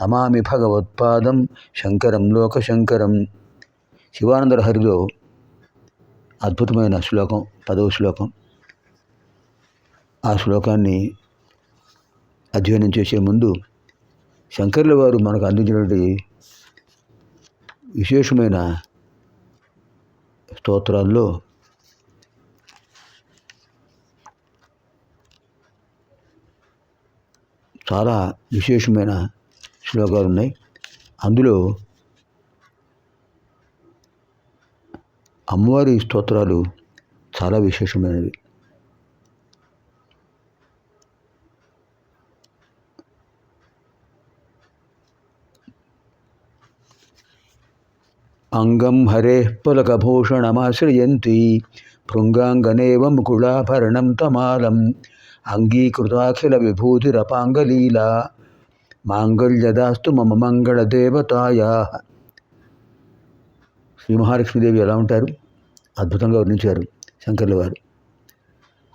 నమామి భగవత్పాదం శంకరం లోకశంకరం. శివానందలహరిలో అద్భుతమైన శ్లోకం పదవ శ్లోకం. ఆ శ్లోకాన్ని అధ్యయనం చేసే ముందు శంకర్ల వారు మనకు అందించినటువంటి విశేషమైన స్తోత్రాల్లో చాలా విశేషమైన శ్లోకాలు ఉన్నాయి. అందులో అమ్మవారి స్తోత్రాలు చాలా విశేషమైనవి. అంగం హరే పులకభూషణమాశ్రయంతి భృంగాంగనేవ ముకుళాభరణం తమాలం అంగీకృతాఖిల విభూతిరపాంగలీలా మాంగళ్యదాస్తు మమ మంగళదేవతాయా. శ్రీ మహాలక్ష్మీదేవి ఎలా ఉంటారు? అద్భుతంగా వర్ణించారు శంకర్ల వారు.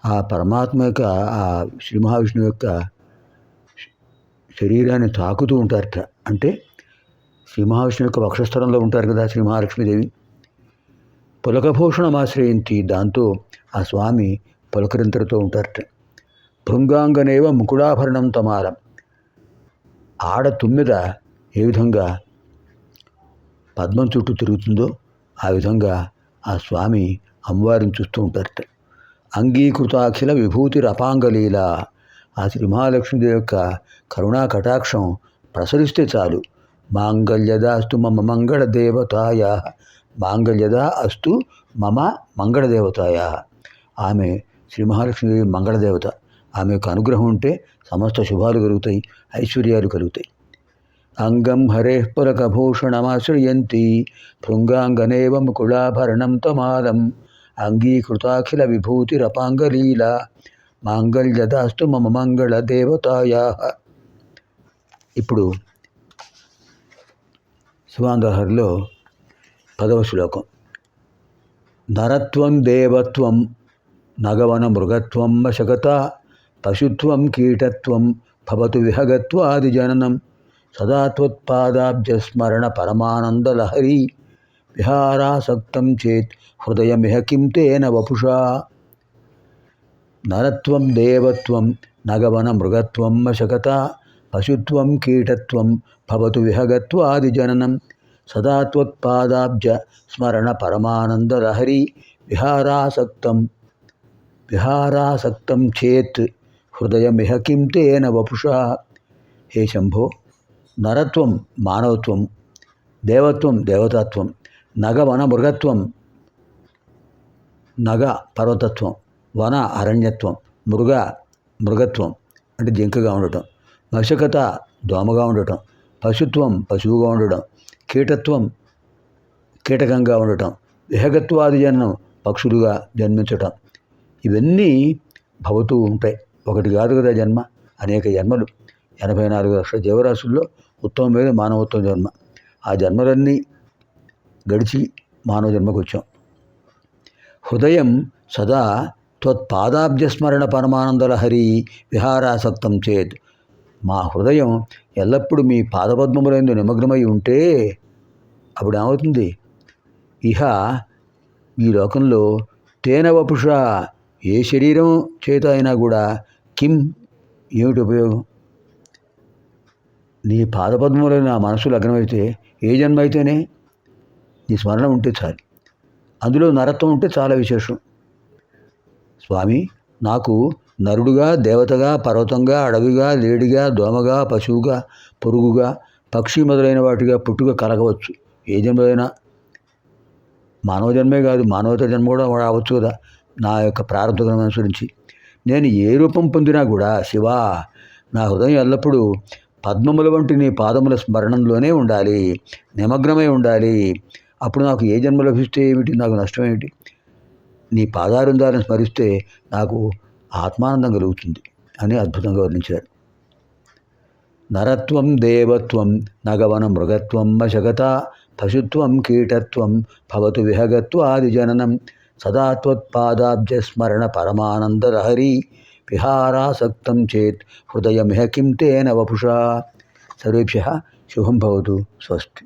ఆ పరమాత్మ యొక్క ఆ శ్రీ మహావిష్ణువు యొక్క శరీరాన్ని తాకుతూ ఉంటారట. అంటే శ్రీ మహావిష్ణువు యొక్క వక్షస్థలంలో ఉంటారు కదా శ్రీ మహాలక్ష్మీదేవి. పులకభూషణమాశ్రయించి దాంతో ఆ స్వామి పులకరింతలతో ఉంటారట. భృంగాంగనేవ ముకుడాభరణం తమాలం ఆడ తుమ్మిద ఏ విధంగా పద్మం చుట్టూ తిరుగుతుందో ఆ విధంగా ఆ స్వామి అమ్మవారిని చూస్తూ ఉంటారట. అంగీకృతాఖిల విభూతి రపాంగలీల ఆ శ్రీ మహాలక్ష్మీదేవి యొక్క కరుణా కటాక్షం ప్రసరిస్తే చాలు. మాంగళ్యదా అస్తు మమ మంగళ దేవతాయ మాంగళ్యదా అస్తు మమ మంగళ దేవతాయ ఆమె శ్రీ మహాలక్ష్మీదేవి మంగళదేవత. ఆమె యొక్క అనుగ్రహం ఉంటే సమస్త శుభాలు కలుగుతాయి ఐశ్వర్యాలు కలుగుతాయి. అంగం హరే పులకభూషణమాశ్రయంతి భృంగాంగనేవం కుళాభరణం తమాలం అంగీకృతాఖిల విభూతిరపాంగలీల మాంగళ్యదాస్తు మమ మంగళ దేవతాయా ఇప్పుడు శివాంధ్రహరిలో పదవ శ్లోకం. నరత్వం దేవత్వం నగవన మృగత్వం వశకత పశుత్వం కీటత్వం భవతు విహగత్వాది జననం సదా త్వత్పాదాబ్జస్మరణ పరమానందలహరి విహారాసక్తం చేత్ హృదయమిహ కిం తేన వపుషా నరత్వం దేవత్వం నగవన మృగత్వం వశకత పశుత్వం కీటత్వం భవతు విహగత్వాది జననం సదా త్వత్పాదాబ్జ స్మరణ హృదయమిహ కింతేన వపుష? హే శంభో నరత్వం మానవత్వం దేవత్వం దేవతత్వం నగ వన మృగత్వం నగ పర్వతత్వం వన అరణ్యత్వం మృగ మృగత్వం అంటే జింకగా ఉండటం మశకత దోమగా ఉండటం పశుత్వం పశువుగా ఉండటం కీటత్వం కీటకంగా ఉండటం విహగత్వాది జన్మం పక్షులుగా జన్మించటం ఇవన్నీ భవతూ ఉంటాయి. ఒకటి కాదు కదా జన్మ. అనేక జన్మలు. ఎనభై నాలుగు లక్షల జీవరాశుల్లో ఉత్తమమైన మానవత్వం జన్మ. ఆ జన్మలన్నీ గడిచి మానవ జన్మకు వచ్చాం హృదయం సదా త్వత్పాదాబ్జస్మరణ పరమానందల హరి విహారాసక్తం చేత్. మా హృదయం ఎల్లప్పుడూ మీ పాదపద్మములందు నిమగ్నమై ఉంటే అప్పుడు ఏమవుతుంది? ఇహ ఈ లోకంలో తేనవపుష ఏ శరీరం చేత అయినా కూడా కిం ఏమిటి ఉపయోగం? నీ పాదపద్మంలో నా మనసు లగ్నమైతే ఏ జన్మ అయితేనే నీ స్మరణ ఉంటే చాలు. అందులో నరత్వం ఉంటే చాలా విశేషం. స్వామి నాకు నరుడుగా దేవతగా పర్వతంగా అడవిగా లేడిగా దోమగా పశువుగా పొరుగుగా పక్షి మొదలైన వాటిగా పుట్టుక కలగవచ్చు. ఏ జన్మదైనా. మానవ జన్మే కాదు మానవత జన్మ కూడా రావచ్చు కదా. నా యొక్క ప్రారంభం అనుసరించి నేను ఏ రూపం పొందినా కూడా శివా నా హృదయం ఎల్లప్పుడూ పద్మముల వంటి నీ పాదముల స్మరణంలోనే ఉండాలి నిమగ్నమై ఉండాలి. అప్పుడు నాకు ఏ జన్మ లభిస్తే ఏమిటి? నాకు నష్టం ఏమిటి? నీ పాదారుందాలను స్మరిస్తే నాకు ఆత్మానందం కలుగుతుంది అని అద్భుతంగా వర్ణించారు. నరత్వం దేవత్వం నగవన మృగత్వం మశగత పశుత్వం కీటత్వం భవతు విహగత్వాది జననం సదా త్వత్పాదాబ్జస్మరణ పరమానందరహరి విహారాసక్తం చేత్ హృదయమిహ కిం తేన వపుషా సర్వేభ్య శుభం భవతు స్వస్తి